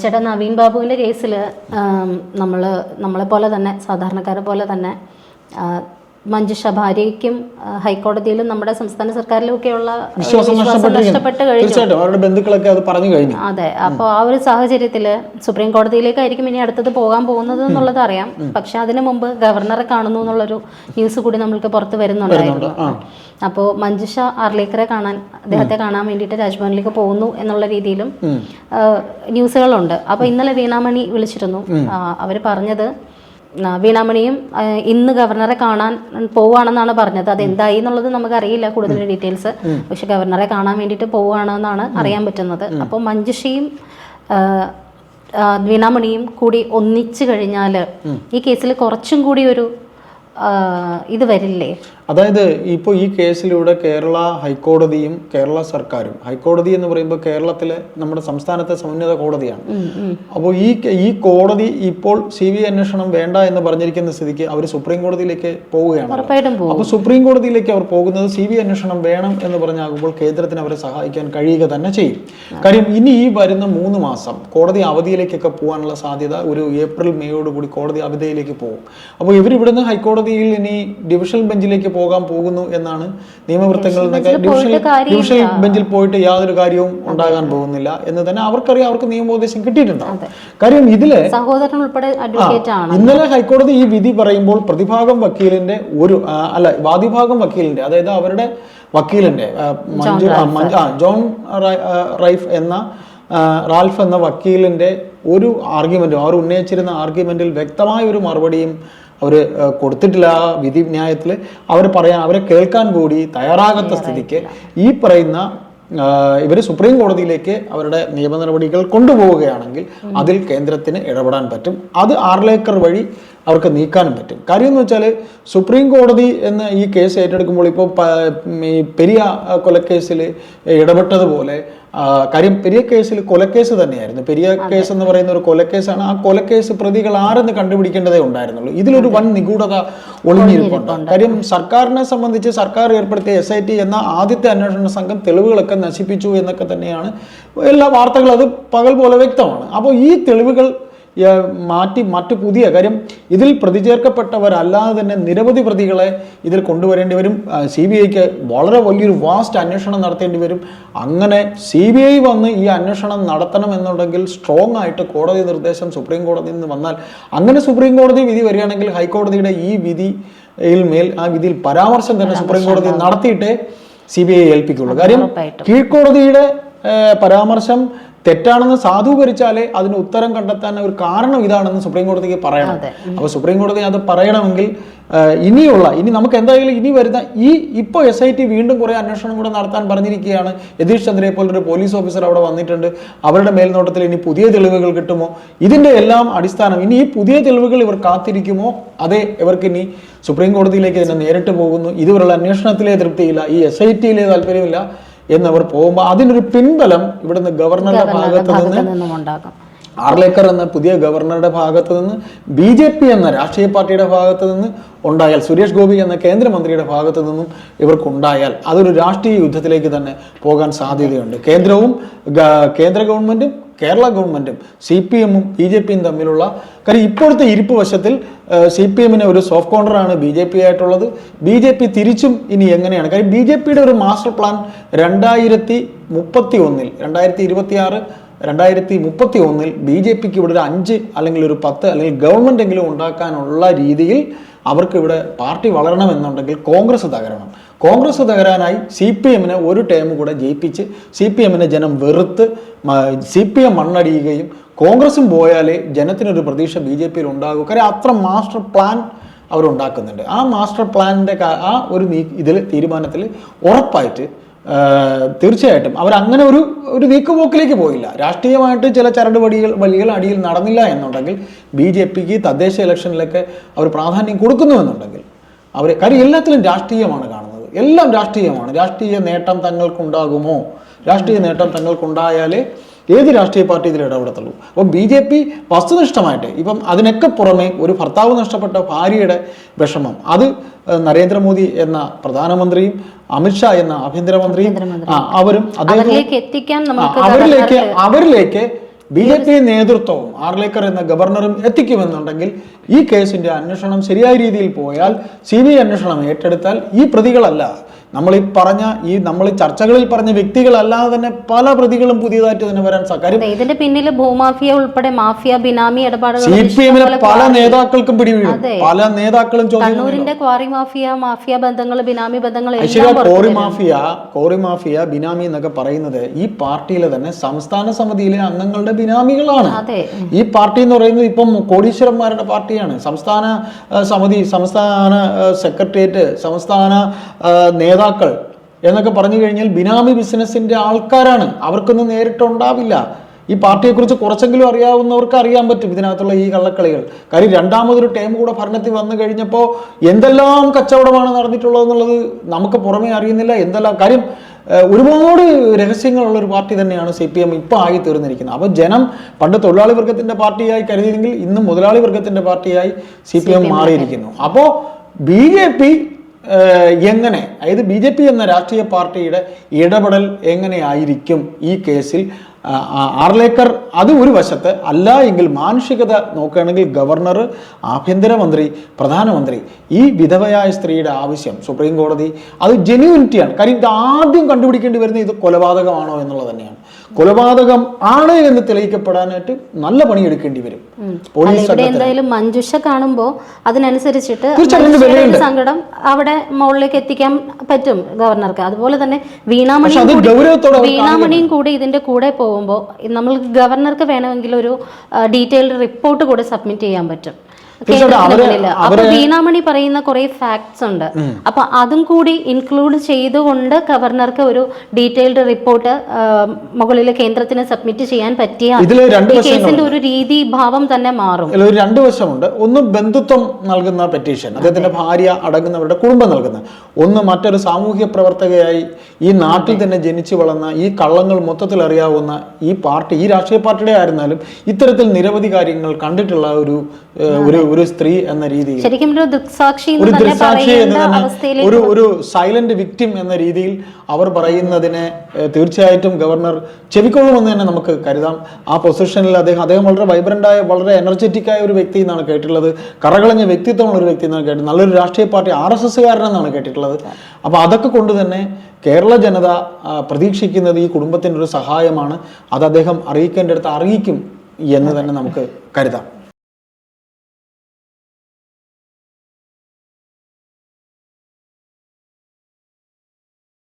ചേട്ടാ നവീൻ ബാബുവിന്റെ കേസിൽ നമ്മൾ നമ്മളെ പോലെ തന്നെ സാധാരണക്കാരെ പോലെ തന്നെ മഞ്ജുഷ ഭാര്യയ്ക്കും ഹൈക്കോടതിയിലും നമ്മുടെ സംസ്ഥാന സർക്കാരിലും ഒക്കെയുള്ള വിശ്വാസം നഷ്ടപ്പെട്ട് കഴിഞ്ഞു. അവരുടെ ബന്ധുക്കളൊക്കെ അത് പറഞ്ഞു കഴിഞ്ഞു. അതെ. അപ്പോൾ ആ ഒരു സാഹചര്യത്തിൽ സുപ്രീം കോടതിയിലേക്കായിരിക്കും ഇനി അടുത്തത് പോകാൻ പോകുന്നത് എന്നുള്ളത് അറിയാം. പക്ഷെ അതിനു മുമ്പ് ഗവർണറെ കാണുന്നു എന്നുള്ളൊരു ന്യൂസ് കൂടി നമ്മൾക്ക് പുറത്ത് വരുന്നുണ്ടായിരുന്നു. അപ്പോൾ മഞ്ജുഷ ആർലേക്കറെ കാണാൻ അദ്ദേഹത്തെ കാണാൻ വേണ്ടിയിട്ട് രാജ്ഭവനിലേക്ക് പോകുന്നു എന്നുള്ള രീതിയിലും ന്യൂസുകളുണ്ട്. അപ്പോൾ ഇന്നലെ വീണാമണി വിളിച്ചിരുന്നു. അവർ പറഞ്ഞത് വീണാമണിയും ഇന്ന് ഗവർണറെ കാണാൻ പോവുകയാണെന്നാണ് പറഞ്ഞത്. അത് എന്തായി എന്നുള്ളത് നമുക്കറിയില്ല കൂടുതൽ ഡീറ്റെയിൽസ്. പക്ഷെ ഗവർണറെ കാണാൻ വേണ്ടിയിട്ട് പോവുകയാണെന്നാണ് അറിയാൻ പറ്റുന്നത്. അപ്പോൾ മഞ്ജുഷയും വീണാമണിയും കൂടി ഒന്നിച്ചു കഴിഞ്ഞാൽ ഈ കേസിൽ കുറച്ചും കൂടി ഒരു ഇത് വരില്ലേ? അതായത് ഇപ്പോൾ ഈ കേസിലൂടെ കേരള ഹൈക്കോടതിയും കേരള സർക്കാരും ഹൈക്കോടതി എന്ന് പറയുമ്പോൾ കേരളത്തിലെ നമ്മുടെ സംസ്ഥാനത്തെ സമുന്നത കോടതിയാണ്. അപ്പോൾ ഈ ഈ കോടതി ഇപ്പോൾ സി ബി അന്വേഷണം വേണ്ട എന്ന് പറഞ്ഞിരിക്കുന്ന സ്ഥിതിക്ക് അവർ സുപ്രീം കോടതിയിലേക്ക് പോവുകയാണ്. അപ്പോൾ സുപ്രീം കോടതിയിലേക്ക് അവർ പോകുന്നത് സി ബി അന്വേഷണം വേണം എന്ന് പറഞ്ഞാകുമ്പോൾ കേന്ദ്രത്തിന് അവരെ സഹായിക്കാൻ കഴിയുക തന്നെ ചെയ്യും. കാര്യം ഇനി ഈ വരുന്ന മൂന്ന് മാസം കോടതി അവധിയിലേക്കൊക്കെ പോകാനുള്ള സാധ്യത ഒരു ഏപ്രിൽ മേയോട് കൂടി കോടതി അവധിയിലേക്ക് പോകും. അപ്പോൾ ഇവർ ഇവിടുന്ന് ഹൈക്കോടതിയിൽ ഇനി ഡിവിഷൻ ബെഞ്ചിലേക്ക് പോകാൻ പോകുന്നു എന്നാണ് നിയമവൃത്തങ്ങളിൽ നിന്നൊക്കെ ഡിവിഷൻ ഡിവിഷൻ ബെഞ്ചിൽ പോയിട്ട് യാതൊരു കാര്യവും ഉണ്ടാകാൻ പോകുന്നില്ല എന്ന് തന്നെ അവർക്കറിയാം. അവർക്ക് നിയമോപദേശം കിട്ടിയിട്ടുണ്ടാവും കാര്യം ഇതിലെ സഹോദരൻ ഉൾപ്പെടെ ഇന്നലെ ഹൈക്കോടതി ഈ വിധി പറയുമ്പോൾ പ്രതിഭാഗം വക്കീലിന്റെ ഒരു അല്ല വാദിഭാഗം വക്കീലിന്റെ അതായത് അവരുടെ വക്കീലിന്റെ മഞ്ജു മഞ്ജു- ജോൺ റൈഫ് എന്ന റാൽഫ് എന്ന വക്കീലിന്റെ ഒരു ആർഗ്യുമെന്റും അവർ ഉന്നയിച്ചിരുന്ന ആർഗ്യുമെന്റിൽ വ്യക്തമായ ഒരു മറുപടിയും അവർ കൊടുത്തിട്ടില്ല ആ വിധി ന്യായത്തിൽ അവർ പറയാൻ അവരെ കേൾക്കാൻ കൂടി തയ്യാറാകാത്ത സ്ഥിതിക്ക് ഈ പറയുന്ന ഇവർ സുപ്രീം കോടതിയിലേക്ക് അവരുടെ നിയമ നടപടികൾ കൊണ്ടുപോവുകയാണെങ്കിൽ അതിൽ കേന്ദ്രത്തിന് ഇടപെടാൻ പറ്റും. അത് ആർലേക്കർ വഴി അവർക്ക് നീക്കാനും പറ്റും. കാര്യം എന്ന് വെച്ചാൽ സുപ്രീം കോടതി എന്ന ഈ കേസ് ഏറ്റെടുക്കുമ്പോൾ ഇപ്പോൾ ഈ പെരിയ കൊലക്കേസിൽ ഇടപെട്ടതുപോലെ കാര്യം പെരിയ കേസിൽ കൊലക്കേസ് തന്നെയായിരുന്നു. പെരിയ കേസ് എന്ന് പറയുന്ന ഒരു കൊലക്കേസാണ്. ആ കൊലക്കേസ് പ്രതികൾ ആരെന്ന് കണ്ടുപിടിക്കേണ്ടതേ ഉണ്ടായിരുന്നുള്ളൂ. ഇതിലൊരു വൻ നിഗൂഢത ഒളിഞ്ഞിരിപ്പുണ്ട്. കാര്യം സർക്കാരിനെ സംബന്ധിച്ച് സർക്കാർ ഏർപ്പെടുത്തിയ എസ് ഐ ടി എന്ന ആദ്യത്തെ അന്വേഷണ സംഘം തെളിവുകളൊക്കെ നശിപ്പിച്ചു എന്നൊക്കെ തന്നെയാണ് എല്ലാ വാർത്തകളും. അത് പകൽ പോലെ വ്യക്തമാണ്. അപ്പോൾ ഈ തെളിവുകൾ മാറ്റി മറ്റു പുതിയ. കാര്യം ഇതിൽ പ്രതിചേർക്കപ്പെട്ടവരല്ലാതെ തന്നെ നിരവധി പ്രതികളെ ഇതിൽ കൊണ്ടുവരേണ്ടി വരും. സി ബി ഐക്ക് വളരെ വലിയൊരു വാസ്റ്റ് അന്വേഷണം നടത്തേണ്ടി വരും. അങ്ങനെ സി ബി ഐ വന്ന് ഈ അന്വേഷണം നടത്തണമെന്നുണ്ടെങ്കിൽ സ്ട്രോങ് ആയിട്ട് കോടതി നിർദ്ദേശം സുപ്രീം കോടതിയിൽ നിന്ന് വന്നാൽ അങ്ങനെ സുപ്രീം കോടതി വിധി വരികയാണെങ്കിൽ ഹൈക്കോടതിയുടെ ഈ വിധിയിൽ മേൽ ആ വിധിയിൽ പരാമർശം തന്നെ സുപ്രീം കോടതി നടത്തിയിട്ടേ സി ബി ഐ ഏൽപ്പിക്കുള്ളൂ. കാര്യം. കീഴ്ക്കോടതിയുടെ പരാമർശം തെറ്റാണെന്ന് സാധൂകരിച്ചാലേ അതിന് ഉത്തരം കണ്ടെത്താൻ ഒരു കാരണം ഇതാണെന്ന് സുപ്രീം കോടതിക്ക് പറയണം. അപ്പൊ അപ്പോൾ സുപ്രീം കോടതി അത് പറയണമെങ്കിൽ ഇനിയുള്ള ഇനി നമുക്ക് എന്തായാലും ഇനി വരുന്ന ഈ ഇപ്പോൾ എസ് ഐ ടി വീണ്ടും കുറേ അന്വേഷണം കൂടെ നടത്താൻ പറഞ്ഞിരിക്കുകയാണ്. യതീഷ് ചന്ദ്രയെ പോലൊരു പോലീസ് ഓഫീസർ അവിടെ വന്നിട്ടുണ്ട്. അവരുടെ മേൽനോട്ടത്തിൽ ഇനി പുതിയ തെളിവുകൾ കിട്ടുമോ? ഇതിന്റെ എല്ലാം അടിസ്ഥാനം ഇനി ഈ പുതിയ തെളിവുകൾ ഇവർ കാത്തിരിക്കുമോ? അതെ ഇവർക്ക് ഇനി സുപ്രീം കോടതിയിലേക്ക് തന്നെ നേരിട്ട് പോകുന്നു. ഇതുവരെയുള്ള അന്വേഷണത്തിലെ തൃപ്തിയില്ല. ഈ എസ് ഐ ടിയിലെ താല്പര്യമില്ല. എന്നവർ പോകുമ്പോൾ അതിനൊരു പിൻബലം ഇവിടുന്ന് ഗവർണറുടെ ഭാഗത്ത് നിന്ന് ആർലേക്കർ എന്ന പുതിയ ഗവർണറുടെ ഭാഗത്ത് നിന്ന് ബി ജെ പി എന്ന രാഷ്ട്രീയ പാർട്ടിയുടെ ഭാഗത്ത് നിന്ന് ഉണ്ടായാൽ സുരേഷ് ഗോപി എന്ന കേന്ദ്രമന്ത്രിയുടെ ഭാഗത്ത് നിന്നും ഇവർക്കുണ്ടായാൽ അതൊരു രാഷ്ട്രീയ യുദ്ധത്തിലേക്ക് തന്നെ പോകാൻ സാധ്യതയുണ്ട്. കേന്ദ്രവും കേന്ദ്ര ഗവൺമെന്റും കേരള ഗവൺമെന്റും സി പി എമ്മും ബി ജെ പിയും തമ്മിലുള്ള കാര്യം ഇപ്പോഴത്തെ ഇരിപ്പ് വശത്തിൽ സി പി എമ്മിന് ഒരു സോഫ്റ്റ് കോർണറാണ് ബി ജെ പി ആയിട്ടുള്ളത്. ബി ജെ പി തിരിച്ചും ഇനി എങ്ങനെയാണ്? കാര്യം ബി ജെ പിയുടെ ഒരു മാസ്റ്റർ പ്ലാൻ രണ്ടായിരത്തി മുപ്പത്തി ഒന്നിൽ രണ്ടായിരത്തി ഇരുപത്തി ആറ് രണ്ടായിരത്തി മുപ്പത്തി ഒന്നിൽ ബി ജെ പിക്ക് ഇവിടെ ഒരു അഞ്ച് അല്ലെങ്കിൽ ഒരു പത്ത് അല്ലെങ്കിൽ ഗവൺമെന്റ് എങ്കിലും ഉണ്ടാക്കാനുള്ള രീതിയിൽ അവർക്ക് ഇവിടെ പാർട്ടി വളരണമെന്നുണ്ടെങ്കിൽ കോൺഗ്രസ് തകരണം. കോൺഗ്രസ് തകരാനായി സി പി എമ്മിനെ ഒരു ടേം കൂടെ ജയിപ്പിച്ച് സി പി എമ്മിനെ ജനം വെറുത്ത് സി പി എം മണ്ണടിയുകയും കോൺഗ്രസും പോയാലേ ജനത്തിനൊരു പ്രതീക്ഷ ബി ജെ പിയിൽ ഉണ്ടാകൂ. കാര്യം അത്ര മാസ്റ്റർ പ്ലാൻ അവരുണ്ടാക്കുന്നുണ്ട്. ആ മാസ്റ്റർ പ്ലാനിന്റെ ആ ഒരു ഇതിൽ തീരുമാനത്തിൽ ഉറപ്പായിട്ട് തീർച്ചയായിട്ടും അവരങ്ങനെ ഒരു ഒരു നീക്കുപോക്കിലേക്ക് പോയില്ല. രാഷ്ട്രീയമായിട്ട് ചില ചരട് വടികൾ വലികൾ അടിയിൽ നടന്നില്ല എന്നുണ്ടെങ്കിൽ ബി ജെ പിക്ക് തദ്ദേശ ഇലക്ഷനിലൊക്കെ അവർ പ്രാധാന്യം കൊടുക്കുന്നു എന്നുണ്ടെങ്കിൽ അവർ കാര്യം എല്ലാത്തിലും രാഷ്ട്രീയമാണ് കാണുന്നത്. എല്ലാം രാഷ്ട്രീയമാണ്. രാഷ്ട്രീയ നേട്ടം തങ്ങൾക്കുണ്ടാകുമോ? രാഷ്ട്രീയ നേട്ടം തങ്ങൾക്കുണ്ടായാലേ ഏത് രാഷ്ട്രീയ പാർട്ടി ഇതിൽ ഇടപെടത്തുള്ളൂ? അപ്പം ബി ജെ പി വസ്തുനിഷ്ഠമായിട്ട് ഇപ്പം അതിനൊക്കെ പുറമെ ഒരു ഭർത്താവ് നഷ്ടപ്പെട്ട ഭാര്യയുടെ വിഷമം അത് നരേന്ദ്രമോദി എന്ന പ്രധാനമന്ത്രിയും അമിത്ഷാ എന്ന ആഭ്യന്തരമന്ത്രിയും അവരും അവരിലേക്ക് എത്തിക്കാൻ അവരിലേക്ക് അവരിലേക്ക് ബി ജെ പി നേതൃത്വവും ആർലേക്കർ എന്ന ഗവർണറും എത്തിക്കുമെന്നുണ്ടെങ്കിൽ ഈ കേസിന്റെ അന്വേഷണം ശരിയായ രീതിയിൽ പോയാൽ സി ബി ഐ അന്വേഷണം ഏറ്റെടുത്താൽ ഈ പ്രതികളല്ല നമ്മൾ ഈ പറഞ്ഞ ഈ നമ്മൾ ചർച്ചകളിൽ പറഞ്ഞ വ്യക്തികളല്ലാതെ തന്നെ പല പ്രതികളും പുതിയതായിട്ട് തന്നെ വരാൻ സാധിക്കും ഇതിന്റെ പിന്നിൽ ഭൂമാഫിയ ഉൾപ്പെടെ മാഫിയ ബിനാമി ഇടപാടുകൾ സി പി എമ്മിലെ പല നേതാക്കൾക്കും പിടിവീഴും. പല നേതാക്കളും കണ്ണൂരിന്റെ ക്വാറി മാഫിയ മാഫിയ ബന്ധങ്ങൾ ബിനാമി ബന്ധങ്ങൾ quarry mafia quarry mafia benami എന്നൊക്കെ പറയുന്നത് ഈ പാർട്ടിയിലെ തന്നെ സംസ്ഥാന സമിതിയിലെ അംഗങ്ങളുടെ ബിനാമികളാണ്. ഈ പാർട്ടി എന്ന് പറയുന്നത് ഇപ്പം കോടീശ്വരന്മാരുടെ പാർട്ടിയാണ്. സംസ്ഥാന സമിതി സംസ്ഥാന സെക്രട്ടേറിയറ്റ് സംസ്ഥാന ആ, നേതാക്കൾ എന്നൊക്കെ പറഞ്ഞു കഴിഞ്ഞാൽ ബിനാമി ബിസിനസിന്റെ ആൾക്കാരാണ്. അവർക്കൊന്നും നേരിട്ടുണ്ടാവില്ല. ഈ പാർട്ടിയെക്കുറിച്ച് കുറച്ചെങ്കിലും അറിയാവുന്നവർക്ക് അറിയാൻ പറ്റും ഇതിനകത്തുള്ള ഈ കള്ളക്കളികൾ. കാര്യം രണ്ടാമതൊരു ടൈം കൂടെ ഭരണത്തിൽ വന്നു കഴിഞ്ഞപ്പോൾ എന്തെല്ലാം കച്ചവടമാണ് നടന്നിട്ടുള്ളത് എന്നുള്ളത് നമുക്ക് പുറമേ അറിയുന്നില്ല. എന്തെല്ലാം കാര്യം ഒരുപാട് രഹസ്യങ്ങളുള്ള ഒരു പാർട്ടി തന്നെയാണ് സി പി എം ഇപ്പോൾ ആയി തീർന്നിരിക്കുന്നത്. അപ്പോൾ ജനം പണ്ട് തൊഴിലാളി വർഗത്തിന്റെ പാർട്ടിയായി കരുതിയെങ്കിൽ ഇന്ന് മുതലാളി വർഗത്തിന്റെ പാർട്ടിയായി സി പി എം മാറിയിരിക്കുന്നു. അപ്പോൾ ബി ജെ പി എങ്ങനെ? അതായത് ബി എന്ന രാഷ്ട്രീയ പാർട്ടിയുടെ ഇടപെടൽ എങ്ങനെയായിരിക്കും ഈ കേസിൽ? ആർലേക്കർ അത് ഒരു വശത്ത് അല്ല എങ്കിൽ മാനുഷികത നോക്കുകയാണെങ്കിൽ ഗവർണർ ആഭ്യന്തരമന്ത്രി പ്രധാനമന്ത്രി ഈ വിധവയായ സ്ത്രീയുടെ ആവശ്യം സുപ്രീം കോടതി അത് ജെന്യൂനിറ്റിയാണ് കാര്യം ഇത് ആദ്യം കണ്ടുപിടിക്കേണ്ടി വരുന്നത് ഇത് കൊലപാതകമാണോ എന്നുള്ളത് തന്നെയാണ്. കൊലപാതകം ആണ് എന്ന് തെളിയിക്കപ്പെടാനായിട്ട് നല്ല പണിയെടുക്കേണ്ടി വരും. പോലീസ് എന്തായാലും മഞ്ജുഷ കാണുമ്പോൾ അതിനനുസരിച്ചിട്ട്. സങ്കടം അവിടെ മുകളിലേക്ക് എത്തിക്കാൻ പറ്റും ഗവർണർക്ക്. അതുപോലെ തന്നെ അവർ വീണാമണിയും കൂടി ഇതിന്റെ കൂടെ പോകുമ്പോൾ നമ്മൾ ഗവർണർക്ക് വേണമെങ്കിൽ ഒരു ഡീറ്റെയിൽഡ് റിപ്പോർട്ട് കൂടെ സബ്മിറ്റ് ചെയ്യാൻ പറ്റും. അപ്പൊ വീണാമണി പറയുന്ന കുറെ ഫാക്ട്സ് ഉണ്ട്. അപ്പൊ അതും കൂടി ഇൻക്ലൂഡ് ചെയ്തുകൊണ്ട് ഗവർണർക്ക് ഒരു ഡീറ്റെയിൽഡ് റിപ്പോർട്ട് മുകളിലെ കേന്ദ്രത്തിന് സബ്മിറ്റ് ചെയ്യാൻ പറ്റിയ കേസിന്റെ ഒരു രീതി ഭാവം തന്നെ മാറും. ഒരു രണ്ട് വശമുണ്ട്. ഒന്ന് ബന്ധുത്വം നൽകുന്ന പെറ്റീഷൻ അദ്ദേഹത്തിന്റെ ഭാര്യ അടങ്ങുന്നവരുടെ കുടുംബം നൽകുന്ന. ഒന്ന് മറ്റൊരു സാമൂഹ്യ പ്രവർത്തകയായി ഈ നാട്ടിൽ തന്നെ ജനിച്ചു വളർന്ന ഈ കള്ളങ്ങൾ മൊത്തത്തിൽ അറിയാവുന്ന ഈ പാർട്ടി ഈ രാഷ്ട്രീയ പാർട്ടിയുടെ ആയിരുന്നാലും ഇത്തരത്തിൽ നിരവധി കാര്യങ്ങൾ കണ്ടിട്ടുള്ള ഒരു ഒരു ഒരു സ്ത്രീ എന്ന രീതിയിൽ. ശരിക്കും ഒരു ദൃക്സാക്ഷി ഒരു എന്ന് തന്നെ ദൃക്സാക്ഷി എന്ന് തന്നെ ഒരു ഒരു സൈലന്റ് വിക്ടിം എന്ന രീതിയിൽ അവർ പറയുന്നതിനെ തീർച്ചയായിട്ടും ഗവർണർ ചെവിക്കൊള്ളുമെന്ന് തന്നെ നമുക്ക് കരുതാം. ആ പൊസിഷനിൽ അദ്ദേഹം അദ്ദേഹം വളരെ വൈബ്രന്റായ വളരെ എനർജറ്റിക് ആയ ഒരു വ്യക്തി എന്നാണ് കേട്ടിട്ടുള്ളത്. കറകളഞ്ഞ വ്യക്തിത്വമുള്ള ഒരു വ്യക്തി എന്നാണ് കേട്ടത് നല്ലൊരു രാഷ്ട്രീയ പാർട്ടി ആർ എസ് എസ്സുകാരനെന്നാണ് കേട്ടിട്ടുള്ളത്. അപ്പോൾ അതൊക്കെ കൊണ്ട് തന്നെ കേരള ജനത പ്രതീക്ഷിക്കുന്നത് ഈ കുടുംബത്തിന്റെ ഒരു സഹായമാണ്. അത് അദ്ദേഹം അറിയിക്കേണ്ടടുത്ത് അറിയിക്കും എന്ന് തന്നെ നമുക്ക് കരുതാം.